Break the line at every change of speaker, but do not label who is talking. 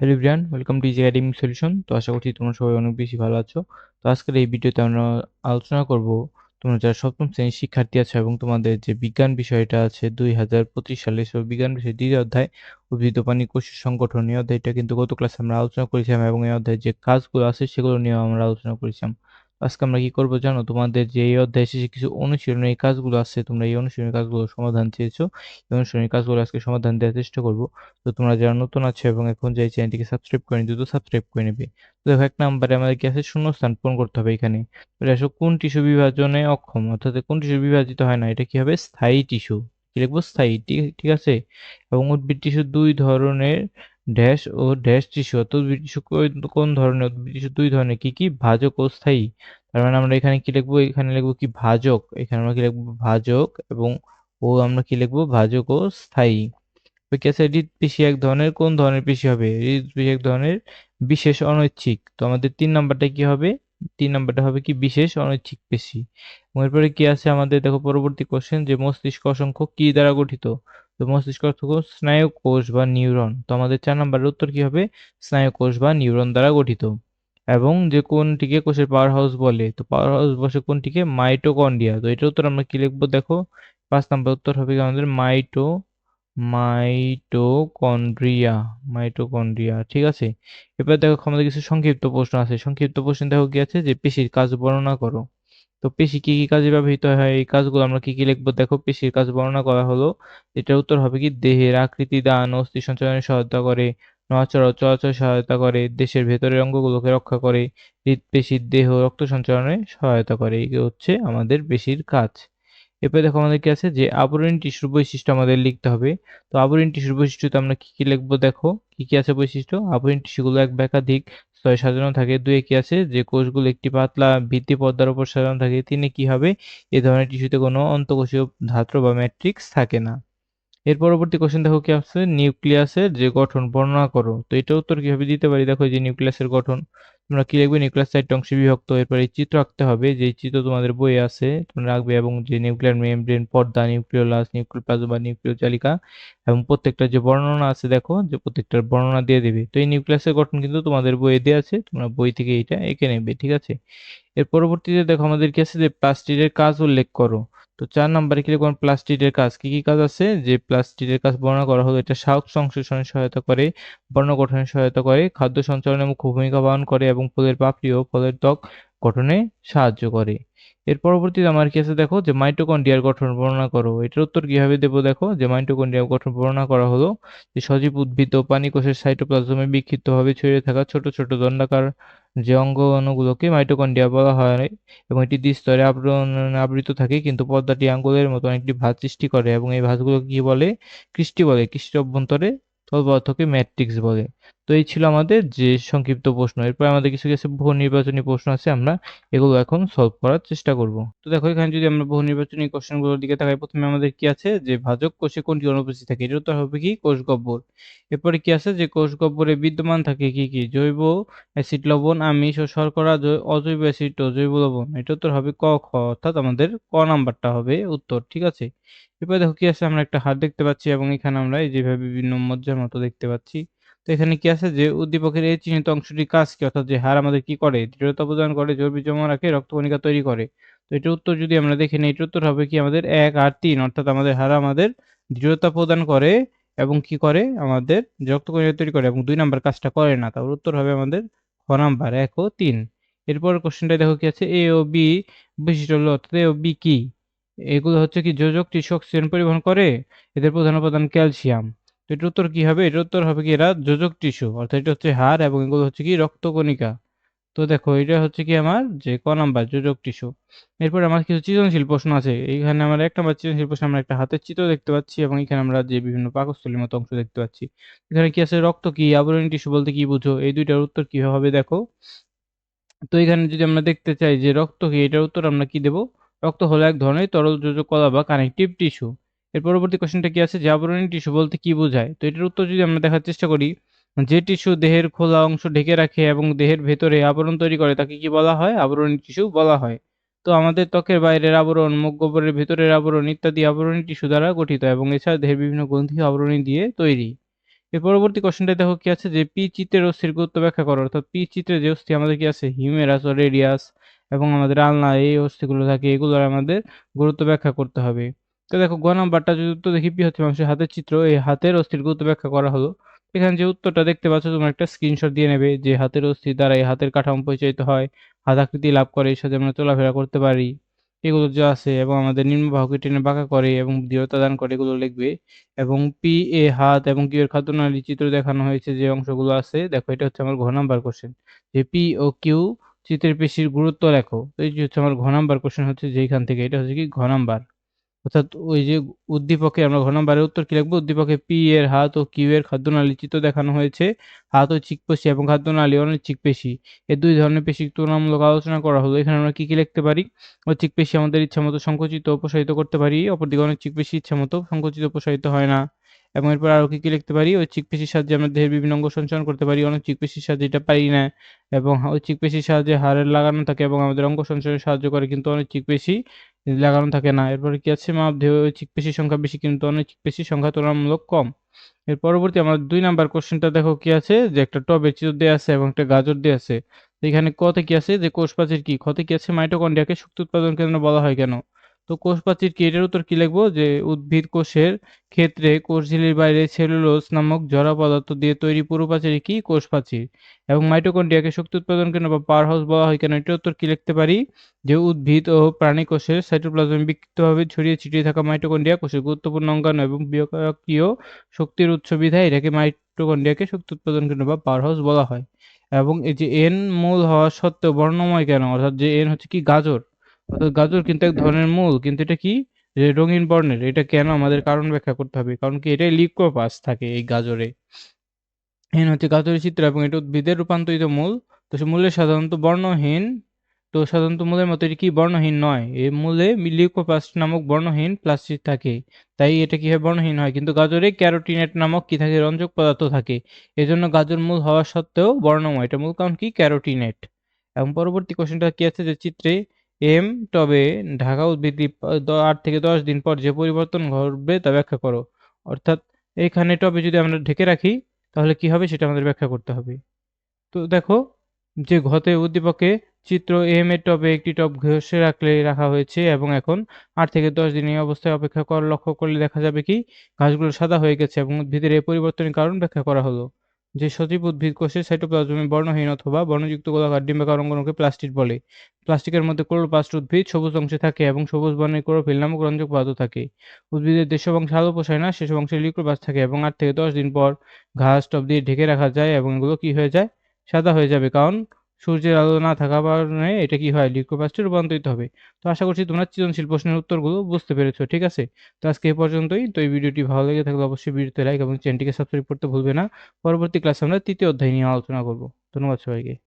Hello Brian welcome to easy academic solution তো আশা করছি তোমরা সবাই অনেক বেশি ভালো আছো। তো আজকের এই ভিডিওতে আমরা আলোচনা করব তোমরা যারা সপ্তম শ্রেণির শিক্ষার্থী আছো এবং তোমাদের যে বিজ্ঞান বিষয়টা আছে দুই হাজার পঁচিশ সালে সব বিজ্ঞান বিষয় দ্বিতীয় অধ্যায় উদ্ভিদ পানি কোষের সংগঠন, এই অধ্যায়টা কিন্তু গত ক্লাসে আমরা আলোচনা করেছিলাম এবং এই অধ্যায়ে যে কাজগুলো আছে সেগুলো নিয়েও আমরা আলোচনা করেছিলাম। আজকে আমরা কি করব জানো? তোমাদের যে এই অধ্যায় শেষে কিছু অনুশীলনের কাজগুলো আছে, তোমরা এই অনুশীলনের কাজগুলো সমাধান চেয়েছো। এই অনুশীলনের কাজগুলো আজকে সমাধান দেওয়ার চেষ্টা করব। তো তোমরা যারা নতুন আছো এবং এখন যে চ্যানেলটিকে সাবস্ক্রাইব করে দ্রুত সাবস্ক্রাইব করে নেবে। তো দেখো, এক নাম্বারে আমাদের কি আছে? শূন্য স্থান পূরণ করতে হবে এখানে। তো আসলে কোন টিস্যু বিভাজনে অক্ষম? অর্থাৎ কোন টিস্যু বিভাজিত হয় না? এটা কি হবে? স্থায়ী টিস্যু। কি লিখব? স্থায়ী। ঠিক আছে? এবং উদ্ভিদ টিস্যু দুই ধরনের ড্যাশ ও ড্যাশ টিস্যু অর্থাৎ টিস্যু কোন ধরনের টিস্যু দুই ধরনের, কি কি? ভাজক ও স্থায়ী। তার মানে আমরা এখানে কি লিখব? এখানে লিখব কি? ভাজক। এখানে আমরা কি লিখব? ভাজক এবং ও আমরা কি লিখব? ভাজক ও স্থায়ী। পেশি পেশি এক ধরনের, কোন ধরনের পেশি হবে? পেশি এক ধরনের বিশেষ অনৈচ্ছিক। তো আমাদের তিন নাম্বারটা কি হবে? তিন নাম্বারটা হবে কি? বিশেষ অনৈচ্ছিক পেশি। এরপরে কি আছে আমাদের? দেখো পরবর্তী কোশ্চেন যে মস্তিষ্ক অসংখ্য কি দ্বারা গঠিত? তো মস্তিষ্ক অর্থ স্নায়ু কোষ বা নিউরন। তো আমাদের চার নাম্বারের উত্তর কি হবে? স্নায়ু কোষ বা নিউরন দ্বারা গঠিত। এবং যে কোনটিকে কোষের পাওয়ার হাউস বলে, তো পাওয়ার হাউস বসে কোনটিকে? মাইটোকন্ড্রিয়া তো এটার উত্তর আমরা কি লিখব? দেখো, পাঁচ নাম্বার উত্তর হবে আমাদের? মাইটো, মাইটোকন্ড্রিয়া। মাইটোকন্ড্রিয়া, ঠিক আছে? এবার দেখো, আমাদের কিছু সংক্ষিপ্ত প্রশ্ন আছে। সংক্ষিপ্ত প্রশ্ন দেখো কি আছে? যে পেশির কাজ বর্ণনা করো। তো পেশি কি কি কাজে ব্যবহৃত হয়? এই কাজগুলো আমরা কি কি লিখব? দেখো, পেশির কাজ বর্ণনা করা হলো। এটার উত্তর হবে কি? দেহের আকৃতি দান, অস্থি সঞ্চালনে সহায়তা করে, নড়াচড়া চলাচল সহায়তা করে, দেশের ভেতরের অঙ্গগুলোকে রক্ষা করে হৃদপেশির দেহ রক্ত সঞ্চালনে সহায়তা করে। এই হচ্ছে আমাদের পেশির কাজ। এরপরে দেখো আমাদের কি আছে? যে আবরণী টিস্যুর বৈশিষ্ট্য আমাদের লিখতে হবে। তো আবরণী টিস্যুর বৈশিষ্ট্যতে আমরা কি কি লিখব? দেখো, কি কি আছে বৈশিষ্ট্য? আবরণী টিস্যুগুলো এক বা একাধিক স্তরে সাজানো থাকে দুয়ে কি আছে। যে কোষগুলো একটি পাতলা ভিত্তি পর্দার উপর সাজানো থাকে, তিনে কি হবে? এ ধরনের টিস্যুতে কোনো অন্তঃকোষীয় ধাত্র বা ম্যাট্রিক্স থাকে না। এর পরবর্তী কোশ্চেন দেখো কি আছে? নিউক্লিয়াসের যে গঠন, বর্ণনা করো। তো এটা উত্তর কীভাবে দিতে পারি? দেখো যে নিউক্লিয়াসের গঠন, তোমরা কি লিখবে নিউক্লিয়াস চারটি অংশে বিভক্ত। এরপরে চিত্র আঁকতে হবে, যে চিত্র তোমাদের বইয়ে আছে, তোমরা রাখবে এবং যে নিউক্লিয়ার মেমব্রেন, পর্দা, নিউক্লিওলাস, নিউক্লিওপ্লাজম বা নিউক্লিওচালিকা এবং প্রত্যেকটা যে বর্ণনা আছে দেখো, যে প্রত্যেকটার বর্ণনা দিয়ে দেবে। তো এই নিউক্লিয়াসের গঠন কিন্তু তোমাদের বইয়ে দেওয়া আছে, তোমরা বই থেকে এটা এঁকে নেবে, ঠিক আছে? এর পরবর্তীতে দেখো আমাদের কি আছে যে প্লাস্টিকের কাজ উল্লেখ করো। তো চার নম্বরে কি লিখবেন প্লাস্টিডের কাজ? কি কি কাজ আছে? যে প্লাস্টিডের কাজ বর্ণনা করা হলো এটা শাক সংশ্লেষণে সহায়তা করে, বর্ণ গঠনে সহায়তা করে, খাদ্য সঞ্চালনে মুখ্য ভূমিকা পালন করে এবং ফুলের পাপড়ি ও ফলের ত্বক গঠনে সাহায্য করে। এর পরবর্তীতে আমার কি আছে দেখো যে মাইটোকন্ড্রিয়ার গঠন বর্ণনা করো। এটার উত্তর কীভাবে দেবো দেখো? যে মাইটোকন্ড্রিয়ার গঠন বর্ণনা করা হলো যে সজীব উদ্ভিদ ও পানি কোষের সাইটোপ্লাজমে বিক্ষিপ্তভাবে ছড়িয়ে থাকা ছোট ছোট দণ্ডাকার যে অঙ্গ অণুগুলোকে মাইটোকন্ড্রিয়া বলা হয় এবং এটি দ্বিস্তরে আবৃত থাকে কিন্তু পর্দাটি আঙ্গুলের মতো একটি ভাঁজ সৃষ্টি করে এবং এই ভাঁজগুলোকে কি বলে? কৃষ্টি বলে। কৃষ্টি অভ্যন্তরে তল পদার্থকে ম্যাট্রিক্স বলে। তো এই ছিল আমাদের যে সংক্ষিপ্ত প্রশ্ন। এরপর আমাদের কিছু কিছু বহু নির্বাচনী প্রশ্ন আছে আমরা এগুলো এখন সলভ করার চেষ্টা করব। তো দেখো, এখানে যদি আমরা বহু নির্বাচনী কোশ্চেনগুলোর দিকে তাকাই, প্রথমে আমাদের কি আছে? যে ভাজক কোষে কোনটি অনুপস্থিত থাকে? এটা উত্তর হবে কি? কোষ গব্বর। এরপরে কি আছে? যে কোষ গব্বরে বিদ্যমান থাকে কি কি? জৈব অ্যাসিড লবণ, আমিষ ও শর্করা অজৈব অ্যাসিড ও জৈব লবণ। এটা উত্তর হবে ক, খ, অর্থাৎ আমাদের ক নাম্বারটা হবে উত্তর, ঠিক আছে? এরপরে দেখো কি আছে? আমরা একটা হাত দেখতে পাচ্ছি এবং এখানে আমরা এই যেভাবে বিভিন্ন মজ্জার মতো দেখতে পাচ্ছি। এখানে কি আছে যে উদ্দীপকের এই চিহ্নিত অংশটি কাজ কি? অর্থাৎ যে হার আমাদের কি করে? দৃঢ়তা প্রদান করে চর্বি জমা রাখে, রক্তকণিকা তৈরি করে। তো এটার উত্তর যদি আমরা দেখি নিই এটার উত্তর হবে কি আমাদের এক আর তিন, অর্থাৎ আমাদের হার আমাদের দৃঢ়তা প্রদান করে এবং কি করে? আমাদের রক্তকণিকা তৈরি করে এবং দুই নাম্বার কাজটা করে না তার উত্তর হবে আমাদের খ নাম্বার, এক ও তিন। এরপর কোশ্চেনটা দেখো কি আছে, এ ও বি বিশিষ্ট হলো, অর্থাৎ এ ও বি কি? এগুলো হচ্ছে কি যোজক টিস্যু অক্সিজেন পরিবহন করে, এদের প্রধান উপাদান ক্যালসিয়াম। এটার উত্তর কি হবে? এটার উত্তর হবে কি? এরা যোজক টিস্যু। অর্থাৎ এটা হচ্ছে হাড় এবং এগুলো হচ্ছে কি? রক্তকণিকা তো দেখো, এটা হচ্ছে কি আমার? যে ক নাম্বার, যোজক টিস্যু। এরপর আমার কিছু সৃজনশীল প্রশ্ন আছে। এইখানে আমরা এক নাম্বার সৃজনশীল প্রশ্ন আমরা একটা হাতের চিত্র দেখতে পাচ্ছি এবং এখানে আমরা যে বিভিন্ন পাকস্থলীর মতো অংশ দেখতে পাচ্ছি। এখানে কি আছে? রক্ত কি? আবরণী টিস্যু বলতে কি বুঝো? এই দুইটার উত্তর কি হবে দেখো? তো এখানে যদি আমরা দেখতে চাই যে রক্ত কি? এটার উত্তর আমরা কি দেব? রক্ত হলো এক ধরনের তরল যোজক কলা বা কানেকটিভ টিস্যু এর পরবর্তী কোশ্চেনটা কি আছে? যে আবরণী টিস্যু বলতে কি বোঝায়? তো এটার উত্তর যদি আমরা দেখার চেষ্টা করি, যে টিস্যু দেহের খোলা অংশ ঢেকে রাখে এবং দেহের ভেতরে আবরণ তৈরি করে, তাকে কি বলা হয়? আবরণী টিস্যু বলা হয়। তো আমাদের ত্বকের বাইরের আবরণ, মুখ গোবরের ভেতরের আবরণ ইত্যাদি আবরণী টিস্যু দ্বারা গঠিত এবং এছাড়া দেহের বিভিন্ন গ্রন্থি আবরণী দিয়ে তৈরি। এর পরবর্তী কোশ্চেনটা দেখো কি আছে? যে পি চিত্রের অস্থির গুরুত্ব ব্যাখ্যা করো। অর্থাৎ পি চিত্রে যে অস্থি, আমাদের কি আছে? হিউমেরাস ও রেডিয়াস এবং আমাদের আলনা, এই অস্থিগুলো থাকে, এগুলোর আমাদের গুরুত্ব ব্যাখ্যা করতে হবে। তো দেখো গ নাম্বারটা যদি উত্তর দেখি বৃহত্তম মানুষের হাতের চিত্র, এই হাতের অস্থির গুরুত্ব ব্যাখ্যা করা হলো। এখানে যে উত্তরটা দেখতে পাচ্ছ, তোমরা একটা স্ক্রিনশট দিয়ে নেবে যে হাতের অস্থি দ্বারা এই হাতের কাঠামো পরিচালিত হয়, হাত আকৃতি লাভ করে সাথে আমরা চলাফেরা করতে পারি। এগুলো যা আছে এবং আমাদের নিম্ন বাহুকে টেনে বাঁকা করে এবং দৃঢ়তা দান করে এগুলো লিখবে। এবং পি, এ, হাত এবং কিউ এর খাদ্য খাদ্যনালী চিত্র দেখানো হয়েছে যে অংশগুলো আছে। দেখো, এটা হচ্ছে আমার ঘ নাম্বার কোশ্চেন যে পি ও কিউ চিত্রের পেশির গুরুত্ব লেখো। এই যে হচ্ছে আমার ঘ নাম্বার কোশ্চেন হচ্ছে যেখান থেকে, এটা হচ্ছে কি ঘ নাম্বার? অর্থাৎ ওই যে উদ্দীপকে আমরা ঘর নম্বরের উত্তর কি লিখব? উদ্দীপকে পি এর হাত ও কিউ এর খাদ্যনালী চিত্র দেখানো হয়েছে। হাত ও চিকপেশি এবং খাদ্যনালী অনেক চিকপেশি এই দুই ধরনের পেশি তুলনামূলক আলোচনা করা হলো। এখানে আমরা কি কি লিখতে পারি? ও চিকপেশি আমাদের ইচ্ছা মতো সংকুচিত ও প্রসারিত করতে পারি। অপরদিকে অনেক চিকপেশি ইচ্ছা মতো সংকুচিত প্রসারিত হয় না। এবং এরপর আরও কি কি লিখতে পারি? ওই পেশির সাহায্যে আমরা দেহের বিভিন্ন অঙ্গ সঞ্চালন করতে পারি, অনেক পেশির সাহায্যে এটা পারি না। এবং ওই পেশির সাহায্যে হাড়ের লাগানো থাকে এবং আমাদের অঙ্গ সঞ্চালনে সাহায্য করে, কিন্তু অনেক চিকপেশি লাগানো থাকে না। এরপরে কি আছে? মাপদেহ ঐচ্ছিক পেশির সংখ্যা বেশি, কিন্তু অনেক পেশির সংখ্যা তুলনামূলক কম। এর পরবর্তী আমার দুই নাম্বার কোশ্চেনটা দেখো কি আছে? যে একটা টবের চিত্র দেওয়া আছে এবং একটা গাজর দেওয়া আছে। এখানে কতে কি আছে? যে কোষ কি? ক্ষতে কি আছে? মাইটোকন্ড্রিয়াকে শক্তি উৎপাদন কেন্দ্র বলা হয় কেন? তো কোষ প্রাচীর কি এটার উত্তর কি লিখব? যে উদ্ভিদ কোষের ক্ষেত্রে কোষঝিল্লির বাইরে সেলুলোজ নামক জড় পদার্থ দিয়ে তৈরি পুরো প্রাচীর কি? কোষ প্রাচীর এবং মাইটোকন্ড্রিয়াকে শক্তি উৎপাদন কেন্দ্র বা পাওয়ার হাউস বলা হয় কেন? এটার উত্তর কি লিখতে পারি? যে উদ্ভিদ ও প্রাণী কোষের সাইটোপ্লাজমে বিক্ষিপ্তভাবে ছড়িয়ে ছিটিয়ে থাকা মাইটোকন্ড্রিয়া কোষের গুরুত্বপূর্ণ অঙ্গাণু এবং বিপাকীয় শক্তির উৎস বিধায় এটাকে মাইটোকন্ড্রিয়াকে শক্তি উৎপাদন কেন্দ্র বা পাওয়ার হাউস বলা হয়। এবং এই যে এন মূল হওয়া সত্ত্বেও বর্ণময় কেন? অর্থাৎ যে এন হচ্ছে কি? গাজর। অর্থাৎ গাজর কিন্তু এক ধরনের মূল, কিন্তু এটা কি? যে রঙিন বর্ণের, এটা কেন আমাদের কারণ ব্যাখ্যা করতে হবে? কারণ কি এটাই লিকোপাস থাকে এই গাজরে। এন হচ্ছে গাজরের চিত্র এবং এটা উদ্ভিদের রূপান্তরিত মূল। তো সে মূলের সাধারণত বর্ণহীন। তো সাধারণত মূলের মতো এটি কি বর্ণহীন নয়? এই মূলে লিউকোপ্লাস্ট নামক বর্ণহীন প্লাস্টিক থাকে। তাই এটা কি হয় বর্ণহীন হয়? কিন্তু গাজরে ক্যারোটিনেট নামক কি থাকে? রঞ্জক পদার্থ থাকে। এজন্য গাজর মূল হওয়া সত্ত্বেও বর্ণময়। এটা মূল কারণ কি? ক্যারোটিনেট। এবং পরবর্তী কোশ্চেনটা কি আছে? যে চিত্রে এম টবে ঢাকা উদ্ভিদ আট থেকে দশ দিন পর যে পরিবর্তন ঘটবে তা ব্যাখ্যা করো। অর্থাৎ এখানে টবে যদি আমরা ঢেকে রাখি, তাহলে কি হবে সেটা আমাদের ব্যাখ্যা করতে হবে। তো দেখো, যে ঘতে উদ্দীপকে চিত্র এম এর টবে একটি টব ঘষে রাখলে রাখা হয়েছে এবং এখন আট থেকে দশ দিন এই অবস্থায় অপেক্ষা কর, লক্ষ্য করলে দেখা যাবে কি, ঘাসগুলো সাদা হয়ে গেছে এবং উদ্ভিদের এই পরিবর্তনের কারণ ব্যাখ্যা করা হলো। যে সজীব উদ্ভিদ কোষের সাইটোপ্লাজমে বর্ণহীন অথবা বর্ণযুক্ত গোলাকার ডিম্বাকার অঙ্গনকে প্লাস্টিড বলে। প্লাস্টিকের মধ্যে ক্লোরোপ্লাস্ট উদ্ভিদ সবুজ অংশে থাকে এবং সবুজ বর্ণের ক্লোরোফিল নামক রঞ্জক পদার্থ থাকে। উদ্ভিদের যেসব অংশে আলো পোষায় না, সেসব অংশে লিউকোপ্লাস্ট থাকে এবং আট থেকে দশ দিন পর ঘাস টব দিয়ে ঢেকে রাখা যায় এবং এগুলো কি হয়ে যায়? সাদা হয়ে যাবে। কারণ সূর্যের আলো না থাকার কারণে এটা কি হয়? লিউকোপ্লাস্টে রূপান্তরিত হবে। তো আশা করছি তোমরা সৃজনশীল প্রশ্নের উত্তরগুলো বুঝতে পেরেছ, ঠিক আছে? তো আজকে এ পর্যন্তই। তো এই ভিডিওটি ভালো লেগে থাকলে অবশ্যই ভিডিওতে লাইক এবং চ্যানেলটিকে সাবস্ক্রাইব করতে ভুলবে না। পরবর্তী ক্লাসে আমরা তৃতীয় অধ্যায় নিয়ে আলোচনা করব। ধন্যবাদ সবাইকে।